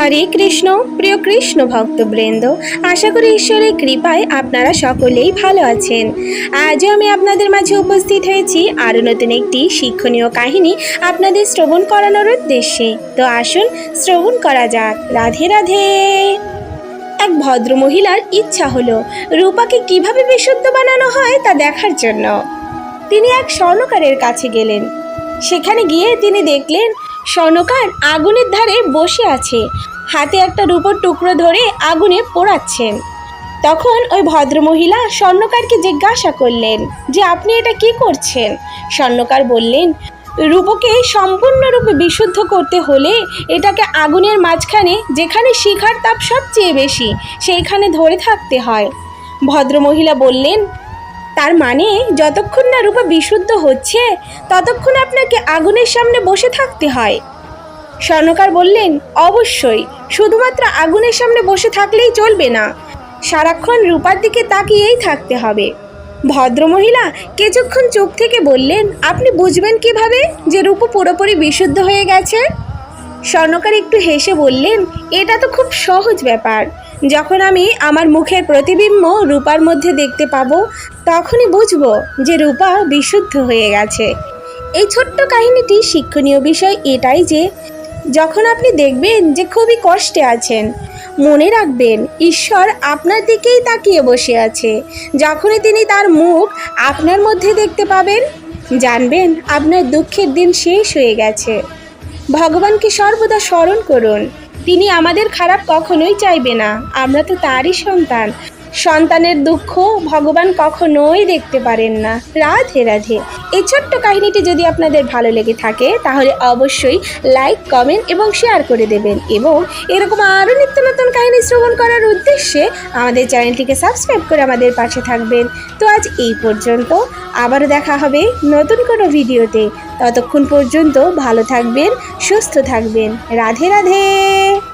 হরে কৃষ্ণ, প্রিয় কৃষ্ণ ভক্তবৃন্দ, আশা করি ঈশ্বরের কৃপায় আপনারা সকলেই ভালো আছেন। আজও আমি আপনাদের মাঝে উপস্থিত হয়েছি আরও নতুন একটি শিক্ষণীয় কাহিনী আপনাদের শ্রবণ করানোর উদ্দেশ্যে। তো আসুন শ্রবণ করা যাক। রাধে রাধে। এক ভদ্র মহিলার ইচ্ছা হলো রূপাকে কীভাবে বিশুদ্ধ বানানো হয় তা দেখার জন্য। তিনি এক স্বর্ণকারের কাছে গেলেন। সেখানে গিয়ে তিনি দেখলেন স্বর্ণকার আগুনের ধারে বসে আছে। হাতে একটা রূপোর টুকরো ধরে আগুনে পোড়াচ্ছেন তখন ওই ভদ্রমহিলা স্বর্ণকারকে জিজ্ঞাসা করলেন, যে আপনি এটা কি করছেন? স্বর্ণকার বললেন, রূপকে সম্পূর্ণরূপে বিশুদ্ধ করতে হলে এটাকে আগুনের মাঝখানে, যেখানে শিখার তাপ সবচেয়ে বেশি, সেইখানে ধরে থাকতে হয়। ভদ্রমহিলা বললেন তার মানে যতক্ষণ না রূপা বিশুদ্ধ হচ্ছে, ততক্ষণ আপনাকে আগুনের সামনে বসে থাকতে হয়। স্বর্ণকার বললেন, অবশ্যই, শুধুমাত্র আগুনের সামনে বসে থাকলেই চলবে না। সারাক্ষণ রূপার দিকে তাকিয়েই থাকতে হবে। ভদ্রমহিলা কিছুক্ষণ চুপ থেকে বললেন, আপনি বুঝবেন কীভাবে যে রূপ পুরোপুরি বিশুদ্ধ হয়ে গেছে? স্বর্ণকার একটু হেসে বললেন, এটা তো খুব সহজ ব্যাপার। যখন আমি আমার মুখের প্রতিবিম্ব রূপার মধ্যে দেখতে পাবো, তখনই বুঝব যে রূপা বিশুদ্ধ হয়ে গেছে। এই ছোট্ট কাহিনীটি শিক্ষণীয় বিষয় এটাই যে, যখন আপনি দেখবেন যে খুবই কষ্টে আছেন, মনে রাখবেন ঈশ্বর আপনার দিকেই তাকিয়ে বসে আছে। যখনই তিনি তার মুখ আপনার মধ্যে দেখতে পাবেন, জানবেন আপনার দুঃখের দিন শেষ হয়ে গেছে। ভগবানকে সর্বদা স্মরণ করুন। তিনি আমাদের খারাপ কখনোই চাইবে না। আমরা তো তারই সন্তান। সন্তানের দুঃখ ভগবান কখনোই দেখতে পারেন না। রাধে রাধে। এই ছোট্ট কাহিনীটি যদি আপনাদের ভালো লেগে থাকে, তাহলে অবশ্যই লাইক, কমেন্ট এবং শেয়ার করে দেবেন এবং এরকম আরও নিত্য নতুন কাহিনী শ্রবণ করার উদ্দেশ্যে আমাদের চ্যানেলটিকে সাবস্ক্রাইব করে আমাদের পাশে থাকবেন। তো আজ এই পর্যন্ত। আবারও দেখা হবে নতুন কোনো ভিডিওতে। ততক্ষণ পর্যন্ত ভালো থাকবেন, সুস্থ থাকবেন। রাধে রাধে।